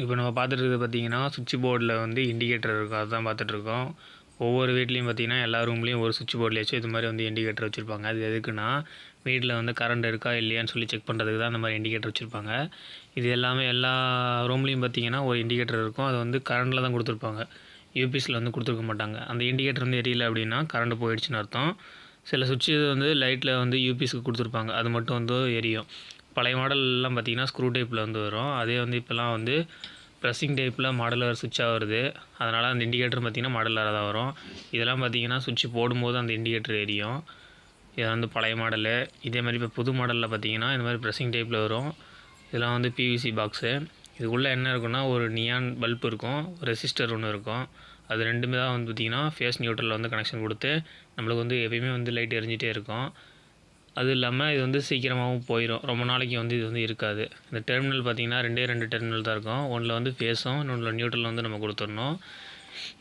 இப்போ நம்ம பார்த்துட்டு பார்த்தீங்கன்னா சுவிட்ச் போர்டில் வந்து இண்டிகேட்டர் இருக்கும். அதுதான் பார்த்துட்ருக்கோம் ஒவ்வொரு வீட்லேயும் பார்த்தீங்கன்னா எல்லா ரூம்லேயும் ஒரு சுவிட்ச் போர்ட்லேயாச்சும் இது மாதிரி வந்து இண்டிகேட்டர் வச்சுருப்பாங்க. அது எதுக்குன்னா வீட்டில் வந்து கரண்ட் இருக்கா இல்லையான்னு சொல்லி செக் பண்ணுறதுக்கு தான் அந்த மாதிரி இண்டிகேட்டர் வச்சுருப்பாங்க. இது எல்லாமே எல்லா ரூம்லேயும் பார்த்தீங்கன்னா ஒரு இண்டிகேட்டர் இருக்கும். அது வந்து கரண்டில் தான் கொடுத்துருப்பாங்க. யூபிஎஸ்சில் வந்து கொடுத்துருக்க மாட்டாங்க. அந்த இண்டிகேட்டர் வந்து எரியல அப்படின்னா கரண்ட் போயிடுச்சுன்னு அர்த்தம். சில சுவிட்சு வந்து லைட்டில் வந்து யூபிஎஸ்க்கு கொடுத்துருப்பாங்க. அது மட்டும் வந்து எரியும். பழைய மாடல்லாம் பார்த்தீங்கன்னா ஸ்க்ரூ டைப்பில் வந்து வரும். அதே வந்து இப்போலாம் வந்து ப்ரெஸ்ஸிங் டைப்பில் மாடலர் சுவிட்சாக வருது. அதனால் அந்த இண்டிகேட்டர் பார்த்திங்கன்னா மாடலராக தான் வரும். இதெல்லாம் பார்த்தீங்கன்னா சுவிட்ச் போடும்போது அந்த இண்டிகேட்டர் எரியும். இது வந்து பழைய மாடலு இதே மாதிரி இப்போ புது மாடலில் பார்த்தீங்கன்னா இந்த மாதிரி ப்ரெஸ்ஸிங் டைப்பில் வரும். இதெல்லாம் வந்து பிவிசி பாக்ஸு இதுக்குள்ளே என்ன இருக்குன்னா ஒரு நியான் பல்ப் இருக்கும். ரெசிஸ்டர் ஒன்று இருக்கும். அது ரெண்டுமே தான் வந்து பார்த்திங்கன்னா ஃபேஸ் நியூட்ரலில் வந்து கனெக்ஷன் கொடுத்து நம்மளுக்கு வந்து எப்பயுமே வந்து லைட் எரிஞ்சிட்டே இருக்கும். அது இல்லாமல் இது வந்து சீக்கிரமாகவும் போயிடும் ரொம்ப நாளைக்கு வந்து இது வந்து இருக்காது. இந்த டெர்மினல் பார்த்திங்கன்னா ரெண்டே ரெண்டு டெர்மினல் தான் இருக்கும். ஒன்றில் வந்து ஃபேஸும் இன்னொன்றில் நியூட்ரல் வந்து நம்ம கொடுத்துடணும்.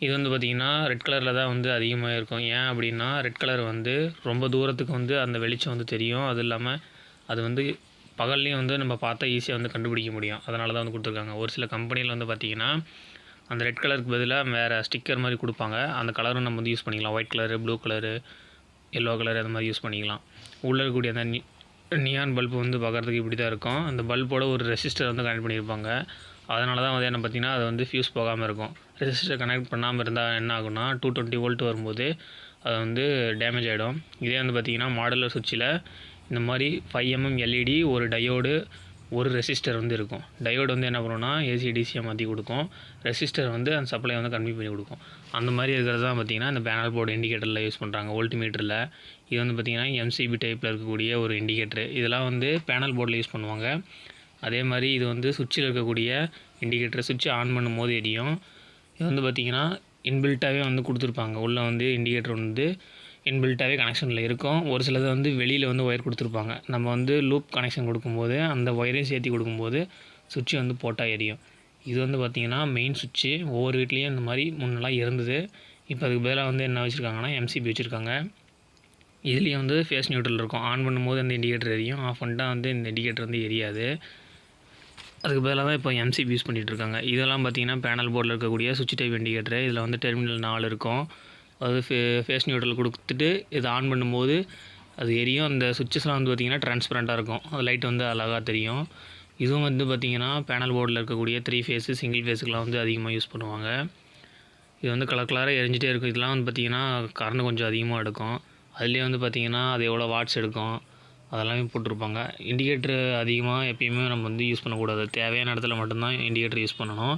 இது வந்து பார்த்திங்கன்னா ரெட் கலரில் தான் வந்து அதிகமாக இருக்கும். ஏன் அப்படின்னா ரெட் கலர் வந்து ரொம்ப தூரத்துக்கு வந்து அந்த வெளிச்சம் வந்து தெரியும். அது இல்லாமல் அது வந்து பகல்லையும் வந்து நம்ம பார்த்தா ஈஸியாக வந்து கண்டுபிடிக்க முடியும். அதனால தான் வந்து கொடுத்துருக்காங்க. ஒரு சில கம்பெனியில் வந்து பார்த்திங்கன்னா அந்த ரெட் கலருக்கு பதிலாக வேறு ஸ்டிக்கர் மாதிரி கொடுப்பாங்க. அந்த கலரும் நம்ம வந்து யூஸ் பண்ணிக்கலாம். White colour blue colour yellow colour அந்த மாதிரி யூஸ் பண்ணிக்கலாம். உள்ளே இருக்கக்கூடிய அந்த நி நியான் பல்பு வந்து பார்க்குறதுக்கு இப்படி தான் இருக்கும். அந்த பல்போட ஒரு ரெசிஸ்டர் வந்து கனெக்ட் பண்ணியிருப்பாங்க. அதனால தான் வந்து என்ன பார்த்திங்கன்னா அது வந்து ஃபியூஸ் போகாமல் இருக்கும். ரெசிஸ்டர் கனெக்ட் பண்ணாமல் இருந்தால் என்ன ஆகும்னா டூ டுவெண்ட்டி வோல்ட் வரும்போது அது வந்து டேமேஜ் ஆகிடும் இதே வந்து பார்த்திங்கன்னா மாடலர் சுவிட்சில் இந்த மாதிரி ஃபைவ் எம்எம் எல்இடி ஒரு டயோடு ஒரு ரெசிஸ்டர் வந்து இருக்கும். டயோடு வந்து என்ன பண்ணுவோம்னா ஏசி டிசியை மாற்றி கொடுக்கும். ரெசிஸ்டர் வந்து அந்த சப்ளை வந்து கம்மி பண்ணி கொடுக்கும். அந்த மாதிரி இருக்கிறது தான் பார்த்திங்கன்னா இந்த பேனல் போர்டு இண்டிகேட்டரில் யூஸ் பண்ணுறாங்க வோல்ட்மீட்டரில் இது வந்து பார்த்திங்கன்னா எம்சிபி டைப்பில் இருக்கக்கூடிய ஒரு இண்டிகேட்டர் இதெல்லாம் வந்து பேனல் போர்டில் யூஸ் பண்ணுவாங்க. அதே மாதிரி இது வந்து சுவிட்சில் இருக்கக்கூடிய இண்டிகேட்டர் சுவிட்ச் ஆன் பண்ணும்போது எரியும். இது வந்து பார்த்திங்கன்னா இன்பில்ட்டாகவே வந்து கொடுத்துருப்பாங்க. உள்ளே வந்து இண்டிகேட்டர் வந்து இன்பில்ட்டாகவே கனெக்ஷனில் இருக்கும். ஒரு சிலது வந்து வெளியில் வந்து ஒயர் கொடுத்துருப்பாங்க. நம்ம வந்து லூப் கனெக்ஷன் கொடுக்கும்போது அந்த ஒயரையும் சேர்த்து கொடுக்கும்போது சுவிட்சு வந்து போட்டால் எரியும். இது வந்து பார்த்திங்கன்னா மெயின் சுவிட்சு. ஒவ்வொரு வீட்லேயும் இந்த மாதிரி முன்னெல்லாம் இருந்தது. இப்போ அதுக்கு பதிலாக வந்து என்ன வச்சுருக்காங்கன்னா எம்சிபி வச்சுருக்காங்க. இதுலேயும் வந்து ஃபேஸ் நியூட்ரல் இருக்கும். ஆன் பண்ணும்போது அந்த இண்டிகேட்டர் எரியும். ஆஃப் பண்ணிட்டா வந்து இந்த இண்டிகேட்டர் வந்து எரியாது. அதுக்கு பதிலாக தான் இப்போ எம்சிபி யூஸ் பண்ணிகிட்டு இருக்காங்க. இதெல்லாம் பார்த்தீங்கன்னா பேனல் போர்டில் இருக்கக்கூடிய சுவிட்ச் டைப் இண்டிகேட்டர் இதில் வந்து டெர்மினல் நாலு இருக்கும். அது ஃபே ஃபேஸ் நியூட்ரல் கொடுத்துட்டு இதை ஆன் பண்ணும்போது அது எரியும். அந்த சுவிட்சஸ்லாம் வந்து பார்த்திங்கன்னா டிரான்ஸ்பரண்ட்டாக இருக்கும். அது லைட் வந்து அழகாக தெரியும். இதுவும் வந்து பார்த்திங்கன்னா பேனல் போர்டில் இருக்கக்கூடிய த்ரீ ஃபேஸு சிங்கிள் ஃபேஸுக்கெலாம் வந்து அதிகமாக யூஸ் பண்ணுவாங்க. இது வந்து கலர் கலராக எரிஞ்சிட்டே இருக்கும். இதெல்லாம் வந்து பார்த்திங்கன்னா கரண்ட் கொஞ்சம் அதிகமாக எடுக்கும். அதுலேயே வந்து பார்த்திங்கன்னா அது எவ்வளோ வாட்ஸ் எடுக்கும் அதெல்லாமே போட்டிருப்பாங்க. இண்டிகேட்டர் அதிகமாக எப்பயுமே நம்ம வந்து யூஸ் பண்ணக்கூடாது. தேவையான இடத்துல மட்டும்தான் இண்டிகேட்டர் யூஸ் பண்ணணும்.